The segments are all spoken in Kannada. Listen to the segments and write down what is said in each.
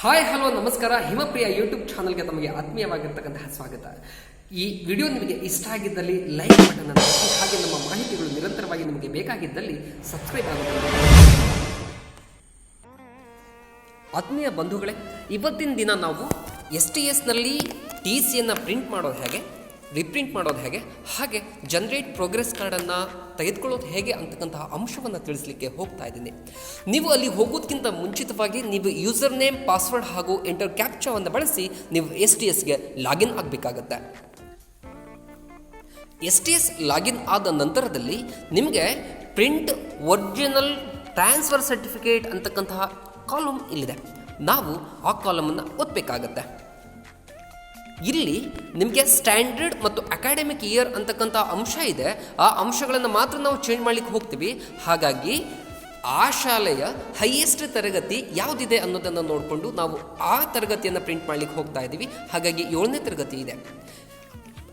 ಹಾಯ್ ಹಲೋ ನಮಸ್ಕಾರ. ಹಿಮಪ್ರಿಯ ಯೂಟ್ಯೂಬ್ ಚಾನಲ್ಗೆ ತಮಗೆ ಆತ್ಮೀಯವಾಗಿರ್ತಕ್ಕಂತಹ ಸ್ವಾಗತ. ಈ ವಿಡಿಯೋ ನಿಮಗೆ ಇಷ್ಟ ಆಗಿದ್ದಲ್ಲಿ ಲೈಕ್ ಬಟನ್ ಅನ್ನು ಹಾಗೆ ನಮ್ಮ ಮಾಹಿತಿಗಳು ನಿರಂತರವಾಗಿ ನಿಮಗೆ ಬೇಕಾಗಿದ್ದಲ್ಲಿ ಸಬ್ಸ್ಕ್ರೈಬ್ ಆಗುತ್ತೆ ಆತ್ಮೀಯ ಬಂಧುಗಳೇ, ಇವತ್ತಿನ ದಿನ ನಾವು ಎಸ್ ಟಿ ಎಸ್ನಲ್ಲಿ ಟಿ ಸಿಯನ್ನು ಪ್ರಿಂಟ್ ಮಾಡೋದು ಹೇಗೆ? ರಿಪ್ರಿಂಟ್ ಮಾಡೋದು ಹೇಗೆ? ಹಾಗೆ ಜನರೇಟ್ ಪ್ರೋಗ್ರೆಸ್ ಕಾರ್ಡನ್ನು ತೆಗೆದುಕೊಳ್ಳೋದು ಹೇಗೆ ಅಂತಕ್ಕಂತಹ ಅಂಶವನ್ನು ತಿಳಿಸ್ಲಿಕ್ಕೆ ಹೋಗ್ತಾ ಇದ್ದೀನಿ. ನೀವು ಅಲ್ಲಿ ಹೋಗೋದಕ್ಕಿಂತ ಮುಂಚಿತವಾಗಿ ನೀವು ಯೂಸರ್ ನೇಮ್ ಪಾಸ್ವರ್ಡ್ ಹಾಗೂ ಎಂಟರ್ ಕ್ಯಾಪ್ಚಾವನ್ನು ಬಳಸಿ ನೀವು ಎಸ್ ಟಿ ಎಸ್ಗೆ ಲಾಗಿನ್ ಆಗಬೇಕಾಗತ್ತೆ. ಎಸ್ ಟಿ ಎಸ್ ಲಾಗಿನ್ ಆದ ನಂತರದಲ್ಲಿ ನಿಮಗೆ ಪ್ರಿಂಟ್ ಒರಿಜಿನಲ್ ಟ್ರಾನ್ಸ್ಫರ್ ಸರ್ಟಿಫಿಕೇಟ್ ಅಂತಕ್ಕಂತಹ ಕಾಲಮ್ ಇಲ್ಲಿದೆ. ನಾವು ಆ ಕಾಲಮನ್ನು ಒತ್ತಬೇಕಾಗತ್ತೆ ಇಲ್ಲಿ ನಿಮಗೆ ಸ್ಟ್ಯಾಂಡರ್ಡ್ ಮತ್ತು ಅಕಾಡೆಮಿಕ್ ಇಯರ್ ಅಂತಕ್ಕಂಥ ಅಂಶ ಇದೆ. ಆ ಅಂಶಗಳನ್ನು ಮಾತ್ರ ನಾವು ಚೇಂಜ್ ಮಾಡಲಿಕ್ಕೆ ಹೋಗ್ತೀವಿ. ಹಾಗಾಗಿ ಆ ಶಾಲೆಯ ಹೈಯೆಸ್ಟ್ ತರಗತಿ ಯಾವುದಿದೆ ಅನ್ನೋದನ್ನು ನೋಡಿಕೊಂಡು ನಾವು ಆ ತರಗತಿಯನ್ನು ಪ್ರಿಂಟ್ ಮಾಡಲಿಕ್ಕೆ ಹೋಗ್ತಾ ಇದ್ದೀವಿ ಹಾಗಾಗಿ ಏಳನೇ ತರಗತಿ ಇದೆ.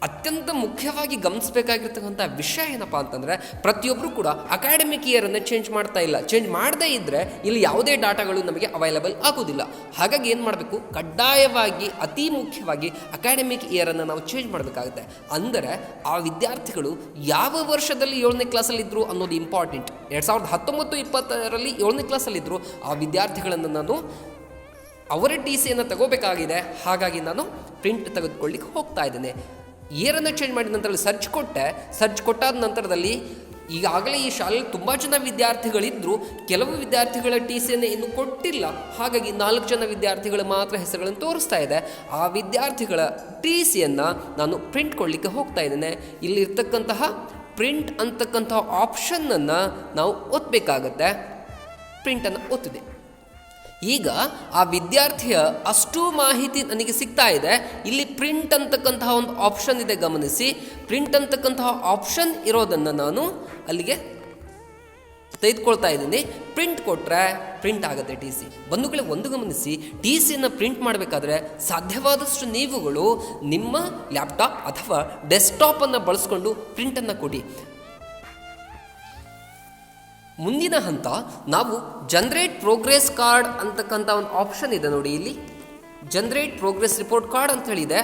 ಅತ್ಯಂತ ಮುಖ್ಯವಾಗಿ ಗಮನಿಸಬೇಕಾಗಿರ್ತಕ್ಕಂಥ ವಿಷಯ ಏನಪ್ಪ ಅಂತಂದರೆ ಪ್ರತಿಯೊಬ್ಬರು ಕೂಡ ಅಕಾಡೆಮಿಕ್ ಇಯರನ್ನು ಚೇಂಜ್ ಮಾಡ್ತಾ ಇಲ್ಲ. ಚೇಂಜ್ ಮಾಡದೇ ಇದ್ದರೆ ಇಲ್ಲಿ ಯಾವುದೇ ಡಾಟಾಗಳು ನಮಗೆ ಅವೈಲಬಲ್ ಆಗೋದಿಲ್ಲ. ಹಾಗಾಗಿ ಏನು ಮಾಡಬೇಕು? ಕಡ್ಡಾಯವಾಗಿ, ಅತಿ ಮುಖ್ಯವಾಗಿ ಅಕಾಡೆಮಿಕ್ ಇಯರನ್ನು ನಾವು ಚೇಂಜ್ ಮಾಡಬೇಕಾಗುತ್ತೆ. ಅಂದರೆ, ಆ ವಿದ್ಯಾರ್ಥಿಗಳು ಯಾವ ವರ್ಷದಲ್ಲಿ ಏಳನೇ ಕ್ಲಾಸಲ್ಲಿದ್ದರು ಅನ್ನೋದು ಇಂಪಾರ್ಟೆಂಟ್ ಎರಡು ಸಾವಿರದ ಹತ್ತೊಂಬತ್ತು, ಇಪ್ಪತ್ತರಲ್ಲಿ ಏಳನೇ ಕ್ಲಾಸಲ್ಲಿದ್ದರು ಆ ವಿದ್ಯಾರ್ಥಿಗಳನ್ನು ನಾನು ಅವರ ಟಿ ಸಿಯನ್ನು ತಗೋಬೇಕಾಗಿದೆ. ಹಾಗಾಗಿ ನಾನು ಪ್ರಿಂಟ್ ತೆಗೆದುಕೊಳ್ಳಿಕ್ಕೆ ಹೋಗ್ತಾ ಇದ್ದೇನೆ. ಇಯರನ್ನು ಚೇಂಜ್ ಮಾಡಿದ ನಂತರ ಸರ್ಚ್ ಕೊಟ್ಟೆ. ಸರ್ಚ್ ಕೊಟ್ಟಾದ ನಂತರದಲ್ಲಿ ಈಗಾಗಲೇ ಈ ಶಾಲೆಯಲ್ಲಿ ತುಂಬ ಜನ ವಿದ್ಯಾರ್ಥಿಗಳಿದ್ದರು ಕೆಲವು ವಿದ್ಯಾರ್ಥಿಗಳ ಟಿ ಸಿಯನ್ನು ಇನ್ನೂ ಕೊಟ್ಟಿಲ್ಲ. ಹಾಗಾಗಿ ನಾಲ್ಕು ಜನ ವಿದ್ಯಾರ್ಥಿಗಳ ಮಾತ್ರ ಹೆಸರುಗಳನ್ನು ತೋರಿಸ್ತಾ ಇದೆ. ಆ ವಿದ್ಯಾರ್ಥಿಗಳ ಟಿ ಸಿಯನ್ನು ನಾನು ಪ್ರಿಂಟ್ ಕೊಡಲಿಕ್ಕೆ ಹೋಗ್ತಾ ಇದ್ದೇನೆ. ಇಲ್ಲಿರ್ತಕ್ಕಂತಹ ಪ್ರಿಂಟ್ ಅಂತಕ್ಕಂತಹ ಆಪ್ಷನ್ನನ್ನು ನಾವು ಒತ್ತಬೇಕಾಗತ್ತೆ ಪ್ರಿಂಟನ್ನು ಒತ್ತಿದೆ. ಈಗ ಆ ವಿದ್ಯಾರ್ಥಿಯ ಅಷ್ಟು ಮಾಹಿತಿ ನನಗೆ ಸಿಗ್ತಾ ಇದೆ. ಇಲ್ಲಿ ಪ್ರಿಂಟ್ ಅಂತಕ್ಕಂತಹ ಒಂದು ಆಪ್ಷನ್ ಇದೆ, ಗಮನಿಸಿ. ಪ್ರಿಂಟ್ ಅಂತಕ್ಕಂತಹ ಆಪ್ಷನ್ ಇರೋದನ್ನು ನಾನು ಅಲ್ಲಿಗೆ ತೆಗೆದುಕೊಳ್ತಾ ಇದ್ದೀನಿ. ಪ್ರಿಂಟ್ ಕೊಟ್ಟರೆ ಪ್ರಿಂಟ್ ಆಗುತ್ತೆ ಟಿ ಸಿ ಬಂಧುಗಳಿಗೆ ಒಂದು ಗಮನಿಸಿ ಟಿ ಸಿಯನ್ನು ಪ್ರಿಂಟ್ ಮಾಡಬೇಕಾದ್ರೆ ಸಾಧ್ಯವಾದಷ್ಟು ನೀವುಗಳು ನಿಮ್ಮ ಲ್ಯಾಪ್ಟಾಪ್ ಅಥವಾ ಡೆಸ್ಕ್ಟಾಪನ್ನು ಬಳಸ್ಕೊಂಡು ಪ್ರಿಂಟನ್ನು ಕೊಡಿ. ಮುಂದಿನ ಹಂತ ನಾವು ಜನ್ರೇಟ್ ಪ್ರೋಗ್ರೆಸ್ ಕಾರ್ಡ್ ಅಂತಕ್ಕಂಥ ಒಂದು ಆಪ್ಷನ್ ಇದೆ ನೋಡಿ ಇಲ್ಲಿ. ಜನ್ರೇಟ್ ಪ್ರೋಗ್ರೆಸ್ ರಿಪೋರ್ಟ್ ಕಾರ್ಡ್ ಅಂತ ಹೇಳಿದೆ.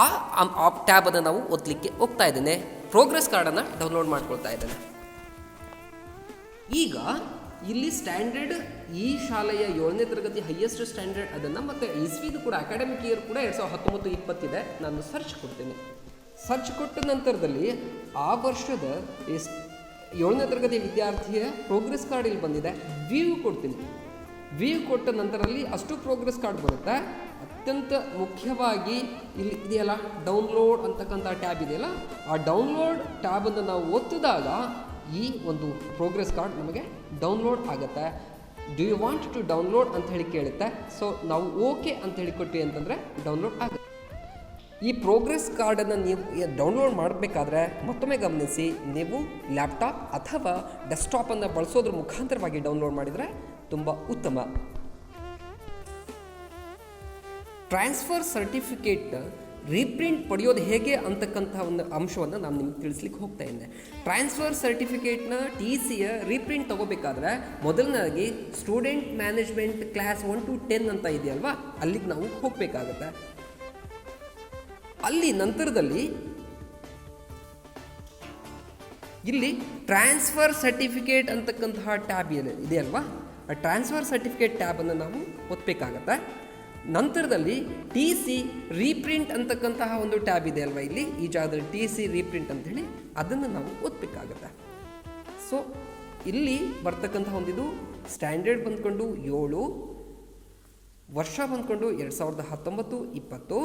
ಆ ಟ್ಯಾಬನ್ನು ನಾವು ಓದಲಿಕ್ಕೆ ಹೋಗ್ತಾ ಇದ್ದೇನೆ. ಪ್ರೋಗ್ರೆಸ್ ಕಾರ್ಡನ್ನು ಡೌನ್ಲೋಡ್ ಮಾಡ್ಕೊಳ್ತಾ ಇದ್ದೇನೆ. ಈಗ ಇಲ್ಲಿ ಸ್ಟ್ಯಾಂಡರ್ಡ್ ಈ ಶಾಲೆಯ ಏಳನೇ ತರಗತಿ ಹೈಯೆಸ್ಟ್ ಸ್ಟ್ಯಾಂಡರ್ಡ್ ಅದನ್ನು ಮತ್ತು ಇಸ್ವಿದು ಕೂಡ ಅಕಾಡೆಮಿಕ್ ಇಯರ್ ಕೂಡ ಎರಡು ಸಾವಿರದ ಹತ್ತೊಂಬತ್ತು ಇಪ್ಪತ್ತಿದೆ ನಾನು ಸರ್ಚ್ ಕೊಡ್ತೇನೆ. ಸರ್ಚ್ ಕೊಟ್ಟ ನಂತರದಲ್ಲಿ ಆ ವರ್ಷದ ಏಳನೇ ತರಗತಿ ವಿದ್ಯಾರ್ಥಿಯ ಪ್ರೋಗ್ರೆಸ್ ಕಾರ್ಡ್ ಇಲ್ಲಿ ಬಂದಿದೆ. ವ್ಯೂ ಕೊಡ್ತೀನಿ. ವ್ಯೂ ಕೊಟ್ಟ ನಂತರದಲ್ಲಿ ಅಷ್ಟು ಪ್ರೋಗ್ರೆಸ್ ಕಾರ್ಡ್ ಬರುತ್ತೆ. ಅತ್ಯಂತ ಮುಖ್ಯವಾಗಿ ಇಲ್ಲಿ ಇದೆಯಲ್ಲ? ಡೌನ್ಲೋಡ್ ಅಂತಕ್ಕಂಥ ಟ್ಯಾಬ್ ಇದೆಯಲ್ಲ? ಆ ಡೌನ್ಲೋಡ್ ಟ್ಯಾಬನ್ನು ನಾವು ಒತ್ತಿದಾಗ ಈ ಒಂದು ಪ್ರೋಗ್ರೆಸ್ ಕಾರ್ಡ್ ನಮಗೆ ಡೌನ್ಲೋಡ್ ಆಗುತ್ತೆ. Do you want to download ಅಂತ ಹೇಳಿ ಕೇಳುತ್ತೆ. ಸೊ ನಾವು ಓಕೆ ಅಂತ ಹೇಳಿ ಕೊಟ್ವಿ ಅಂತಂದರೆ ಡೌನ್ಲೋಡ್ ಆಗುತ್ತೆ ಈ ಪ್ರೋಗ್ರೆಸ್ ಕಾರ್ಡನ್ನು ನೀವು ಡೌನ್ಲೋಡ್ ಮಾಡಬೇಕಾದ್ರೆ ಮತ್ತೊಮ್ಮೆ ಗಮನಿಸಿ, ನೀವು ಲ್ಯಾಪ್ಟಾಪ್ ಅಥವಾ ಡೆಸ್ಕ್ಟಾಪನ್ನು ಬಳಸೋದ್ರ ಮುಖಾಂತರವಾಗಿ ಡೌನ್ಲೋಡ್ ಮಾಡಿದರೆ ತುಂಬ ಉತ್ತಮ. ಟ್ರಾನ್ಸ್ಫರ್ ಸರ್ಟಿಫಿಕೇಟ್ ರೀಪ್ರಿಂಟ್ ಪಡೆಯೋದು ಹೇಗೆ ಅಂತಕ್ಕಂಥ ಒಂದು ಅಂಶವನ್ನು ನಾನು ನಿಮ್ಗೆ ತಿಳಿಸ್ಲಿಕ್ಕೆ ಹೋಗ್ತಾ ಇದ್ದೆ. ಟ್ರಾನ್ಸ್ಫರ್ ಸರ್ಟಿಫಿಕೇಟ್ನ ಟಿ ಸಿಯ ರೀಪ್ರಿಂಟ್ ತಗೋಬೇಕಾದ್ರೆ ಮೊದಲನೇದಾಗಿ student management class one to ten ಅಂತ ಇದೆಯಲ್ವಾ, ಅಲ್ಲಿಗೆ ನಾವು ಹೋಗಬೇಕಾಗತ್ತೆ. ಅಲ್ಲಿ ನಂತರದಲ್ಲಿ ಇಲ್ಲಿ ಟ್ರಾನ್ಸ್ಫರ್ ಸರ್ಟಿಫಿಕೇಟ್ ಅಂತಕ್ಕಂತಹ ಟ್ಯಾಬ್ ಏನು ಇದೆಯಲ್ವಾ ಆ ಟ್ರಾನ್ಸ್ಫರ್ ಸರ್ಟಿಫಿಕೇಟ್ ಟ್ಯಾಬನ್ನು ನಾವು ಒತ್ತಬೇಕಾಗತ್ತೆ ನಂತರದಲ್ಲಿ ಟಿ ಸಿ ರೀಪ್ರಿಂಟ್ ಅಂತಕ್ಕಂತಹ ಒಂದು ಟ್ಯಾಬ್ ಇದೆ ಅಲ್ವಾ ಇಲ್ಲಿ? ಈ ಜಾಗದಲ್ಲಿ ಟಿ ಸಿ ರೀಪ್ರಿಂಟ್ ಅಂತೇಳಿ ಅದನ್ನು ನಾವು ಓದಬೇಕಾಗತ್ತೆ. ಸೊ, ಇಲ್ಲಿ ಬರ್ತಕ್ಕಂತಹ ಒಂದಿದು ಸ್ಟ್ಯಾಂಡರ್ಡ್ ಬಂದ್ಕೊಂಡು ಏಳು, ವರ್ಷ ಬಂದ್ಕೊಂಡು ಎರಡು ಸಾವಿರದ ಹತ್ತೊಂಬತ್ತು, ಇಪ್ಪತ್ತು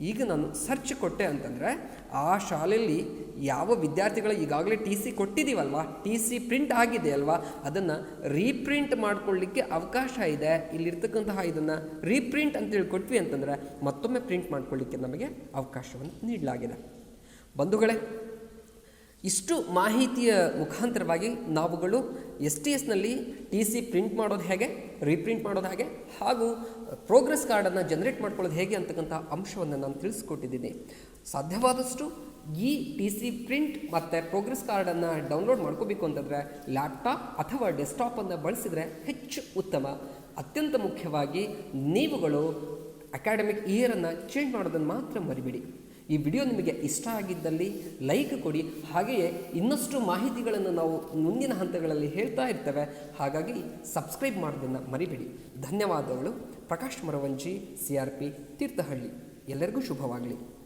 ಈಗ ನಾನು ಸರ್ಚ್ ಕೊಟ್ಟೆ ಅಂತಂದರೆ, ಆ ಶಾಲೆಯಲ್ಲಿ ಯಾವ ವಿದ್ಯಾರ್ಥಿಗಳು ಈಗಾಗಲೇ ಟಿ ಸಿ ಕೊಟ್ಟಿದ್ದೀವಲ್ವಾ? ಟಿ ಸಿ ಪ್ರಿಂಟ್ ಆಗಿದೆ ಅಲ್ವಾ? ಅದನ್ನು ರೀಪ್ರಿಂಟ್ ಮಾಡ್ಕೊಳ್ಳಿಕ್ಕೆ ಅವಕಾಶ ಇದೆ. ಇಲ್ಲಿರ್ತಕ್ಕಂತಹ ಇದನ್ನು ರೀಪ್ರಿಂಟ್ ಅಂತೇಳಿ ಕೊಟ್ವಿ ಅಂತಂದರೆ, ಮತ್ತೊಮ್ಮೆ ಪ್ರಿಂಟ್ ಮಾಡ್ಕೊಳ್ಳಿಕ್ಕೆ ನಮಗೆ ಅವಕಾಶವನ್ನು ನೀಡಲಾಗಿದೆ. ಬಂಧುಗಳೇ, ಇಷ್ಟು ಮಾಹಿತಿಯ ಮುಖಾಂತರವಾಗಿ ನಾವುಗಳು ಎಸ್ ಟಿ ಎಸ್ನಲ್ಲಿ ಟಿ ಸಿ ಪ್ರಿಂಟ್ ಮಾಡೋದು ಹೇಗೆ? ರೀಪ್ರಿಂಟ್ ಮಾಡೋದು ಹಾಗೆ ಹಾಗೂ ಪ್ರೋಗ್ರೆಸ್ ಕಾರ್ಡನ್ನು ಜನರೇಟ್ ಮಾಡ್ಕೊಳ್ಳೋದು ಹೇಗೆ ಅಂತಕ್ಕಂಥ ಅಂಶವನ್ನು ನಾನು ತಿಳಿಸ್ಕೊಟ್ಟಿದ್ದೀನಿ. ಸಾಧ್ಯವಾದಷ್ಟು ಈ ಟಿ ಸಿ ಪ್ರಿಂಟ್ ಮತ್ತು ಪ್ರೋಗ್ರೆಸ್ ಕಾರ್ಡನ್ನು ಡೌನ್ಲೋಡ್ ಮಾಡ್ಕೋಬೇಕು ಅಂತಂದರೆ ಲ್ಯಾಪ್ಟಾಪ್ ಅಥವಾ ಡೆಸ್ಕ್ಟಾಪನ್ನು ಬಳಸಿದರೆ ಹೆಚ್ಚು ಉತ್ತಮ. ಅತ್ಯಂತ ಮುಖ್ಯವಾಗಿ ನೀವುಗಳು ಅಕಾಡೆಮಿಕ್ ಇಯರನ್ನು ಚೇಂಜ್ ಮಾಡೋದನ್ನು ಮಾತ್ರ ಮರಿಬೇಡಿ. ಈ ವಿಡಿಯೋ ನಿಮಗೆ ಇಷ್ಟ ಆಗಿದ್ದಲ್ಲಿ ಲೈಕ್ ಕೊಡಿ. ಹಾಗೆಯೇ ಇನ್ನಷ್ಟು ಮಾಹಿತಿಗಳನ್ನು ನಾವು ಮುಂದಿನ ಹಂತಗಳಲ್ಲಿ ಹೇಳ್ತಾ ಇರ್ತೇವೆ. ಹಾಗಾಗಿ ಸಬ್ಸ್ಕ್ರೈಬ್ ಮಾಡೋದನ್ನು ಮರಿಬೇಡಿ. ಧನ್ಯವಾದಗಳು. Prakash Maravanji, C R P, Thirthahalli. ಎಲ್ಲರಿಗೂ ಶುಭವಾಗಲಿ.